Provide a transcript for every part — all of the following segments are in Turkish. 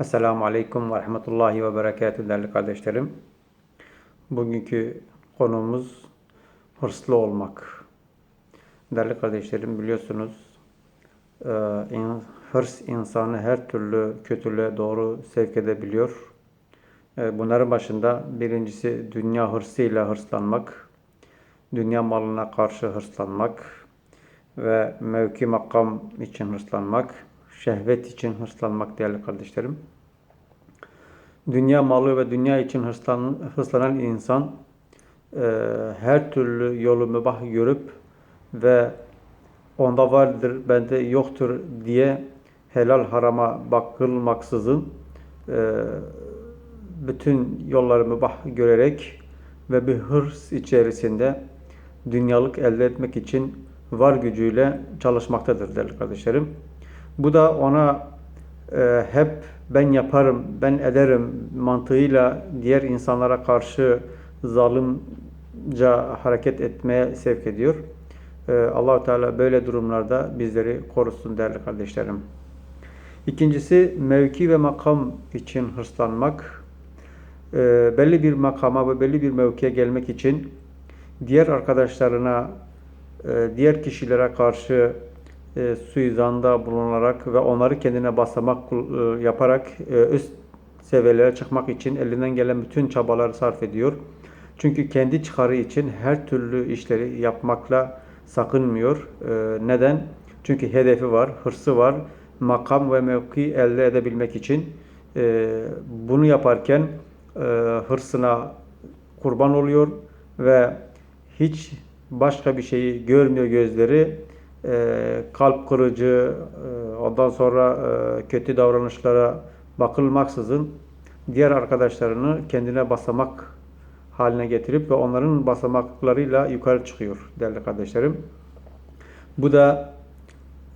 Esselamu Aleyküm ve Rahmetullahi ve Berekatü değerli kardeşlerim. Bugünkü konumuz hırslı olmak. Değerli kardeşlerim biliyorsunuz e, hırs insanı her türlü kötülüğe doğru sevk edebiliyor. E, Bunların başında birincisi dünya hırsıyla hırslanmak, dünya malına karşı hırslanmak ve mevki makam için hırslanmak, şehvet için hırslanmak değerli kardeşlerim. Dünya malı ve dünya için hırslan, hırslanan insan e, her türlü yolu mübah görüp ve onda vardır, bende yoktur diye helal harama bakılmaksızın e, bütün yolları mübah görerek ve bir hırs içerisinde dünyalık elde etmek için var gücüyle çalışmaktadır değerli kardeşlerim. Bu da ona e, hep ben yaparım, ben ederim mantığıyla diğer insanlara karşı zalimce hareket etmeye sevk ediyor. E, Allahu Teala böyle durumlarda bizleri korusun değerli kardeşlerim. İkincisi mevki ve makam için hırslanmak. E, belli bir makama ve belli bir mevkiye gelmek için diğer arkadaşlarına, e, diğer kişilere karşı e, suizanda bulunarak ve onları kendine basamak e, yaparak e, üst seviyelere çıkmak için elinden gelen bütün çabaları sarf ediyor. Çünkü kendi çıkarı için her türlü işleri yapmakla sakınmıyor. E, neden? Çünkü hedefi var, hırsı var, makam ve mevki elde edebilmek için e, bunu yaparken e, hırsına kurban oluyor ve hiç başka bir şeyi görmüyor gözleri. E, kalp kırıcı, e, ondan sonra e, kötü davranışlara bakılmaksızın diğer arkadaşlarını kendine basamak haline getirip ve onların basamaklarıyla yukarı çıkıyor değerli kardeşlerim. Bu da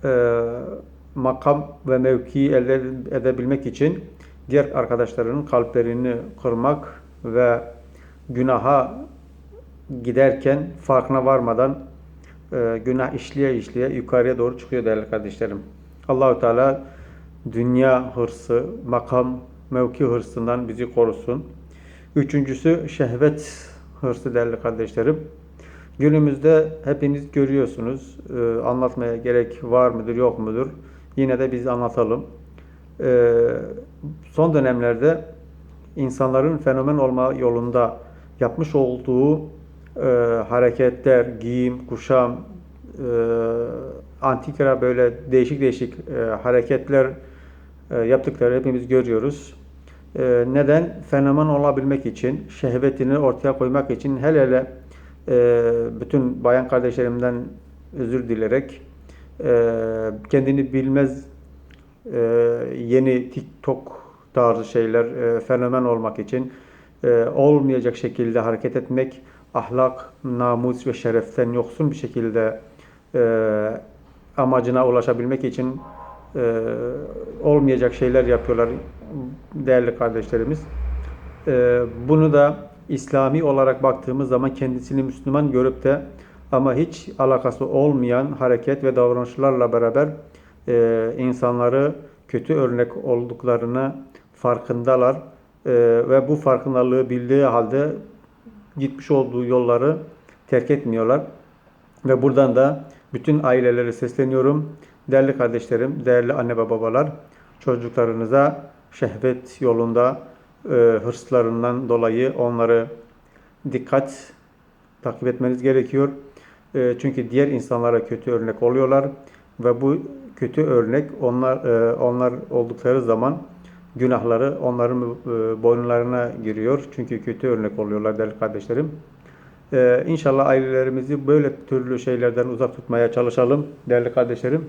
e, makam ve mevkiyi elde edebilmek için diğer arkadaşlarının kalplerini kırmak ve günaha giderken farkına varmadan e, günah işleye işleye yukarıya doğru çıkıyor değerli kardeşlerim. Allahu Teala dünya hırsı, makam, mevki hırsından bizi korusun. Üçüncüsü şehvet hırsı değerli kardeşlerim. Günümüzde hepiniz görüyorsunuz. E, anlatmaya gerek var mıdır yok mudur? Yine de biz anlatalım. E, son dönemlerde insanların fenomen olma yolunda yapmış olduğu e, hareketler, giyim, kuşam, e, antikra böyle değişik değişik e, hareketler e, yaptıkları hepimiz görüyoruz. E, neden? Fenomen olabilmek için, şehvetini ortaya koymak için hele hele e, bütün bayan kardeşlerimden özür dilerek e, kendini bilmez e, yeni TikTok tarzı şeyler e, fenomen olmak için e, olmayacak şekilde hareket etmek, ahlak, namus ve şereften yoksun bir şekilde e, amacına ulaşabilmek için e, olmayacak şeyler yapıyorlar değerli kardeşlerimiz. E, bunu da İslami olarak baktığımız zaman kendisini Müslüman görüp de ama hiç alakası olmayan hareket ve davranışlarla beraber e, insanları kötü örnek olduklarını farkındalar E, ve bu farkındalığı bildiği halde gitmiş olduğu yolları terk etmiyorlar. Ve buradan da bütün ailelere sesleniyorum. Değerli kardeşlerim, değerli anne ve babalar, çocuklarınıza şehvet yolunda e, hırslarından dolayı onları dikkat takip etmeniz gerekiyor. E, çünkü diğer insanlara kötü örnek oluyorlar ve bu kötü örnek onlar e, onlar oldukları zaman günahları onların e, boynlarına giriyor. Çünkü kötü örnek oluyorlar değerli kardeşlerim. Ee, inşallah ailelerimizi böyle türlü şeylerden uzak tutmaya çalışalım değerli kardeşlerim.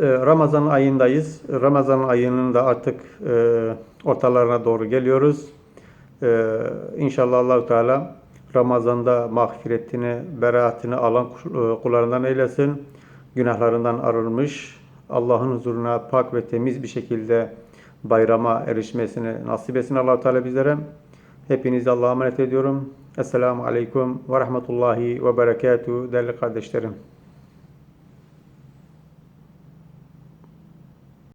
Ee, Ramazan ayındayız. Ramazan ayının da artık e, ortalarına doğru geliyoruz. Ee, inşallah Allahu Teala Ramazan'da mağfiretini, beraatini alan e, kullarından eylesin. Günahlarından arınmış, Allah'ın huzuruna pak ve temiz bir şekilde bayrama erişmesini nasip etsin Allahu Teala bizlere. Hepinizi Allah'a emanet ediyorum. Esselamu Aleyküm ve Rahmetullahi ve Berekatuhu değerli kardeşlerim.